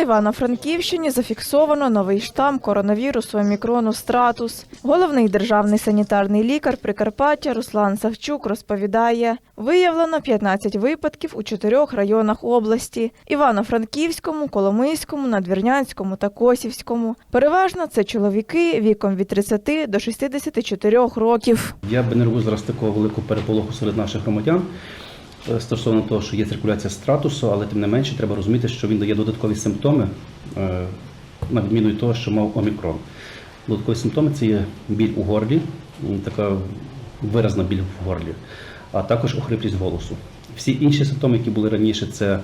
Івано-Франківщині зафіксовано новий штам коронавірусу омікрону стратус. Головний державний санітарний лікар Прикарпаття Руслан Савчук розповідає, виявлено 15 випадків у чотирьох районах області: Івано-Франківському, Коломийському, Надвірнянському та Косівському. Переважно це чоловіки віком від 30 до 64 років. Я би не робив зараз такого великого переполоху серед наших громадян стосовно того, що є циркуляція стратусу, але тим не менше треба розуміти, що він дає додаткові симптоми, е, на відміну від того, що мав омікрон. Додаткові симптоми це є біль у горлі, така виразна біль в горлі, а також охриплість голосу. Всі інші симптоми, які були раніше, це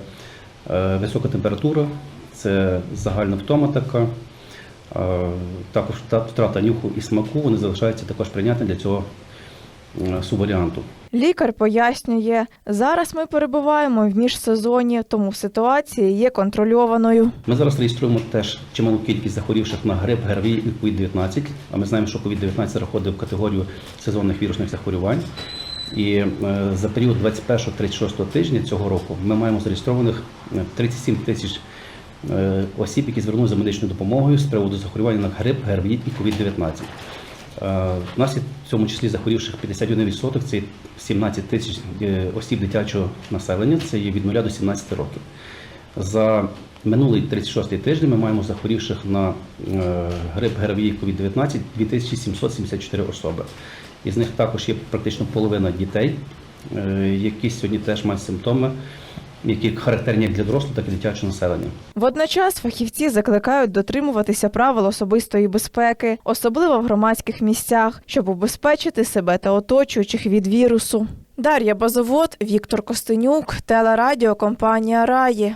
е, висока температура, це загальна втома така. Е, Також втрата нюху і смаку вони залишаються також прийнятні для цього е, субваріанту. Лікар пояснює, зараз ми перебуваємо в міжсезонні, тому ситуація є контрольованою. Ми зараз реєструємо теж чималу кількість захворівших на грип, ГРВІ і COVID-19. А ми знаємо, що COVID-19 заходить в категорію сезонних вірусних захворювань. І е, за період 21-36 тижня цього року ми маємо зареєстрованих е, 37 тисяч е, осіб, які звернулися за медичною допомогою з приводу захворювання на грип, ГРВІ і COVID-19. Е, У нас є в цьому числі захворівших 51%, це 17 тисяч е, осіб дитячого населення, це є від 0 до 17 років. За минулий 36-й тиждень ми маємо захворівших на е, грип ГРВІ COVID-19 2774 особи. Із них також є практично половина дітей, е, які сьогодні теж мають симптоми, які характерні як для дорослого, так і дитячого населення. Водночас фахівці закликають дотримуватися правил особистої безпеки, особливо в громадських місцях, щоб убезпечити себе та оточуючих від вірусу. Дар'я Базовод, Віктор Костенюк, телерадіокомпанія Раї.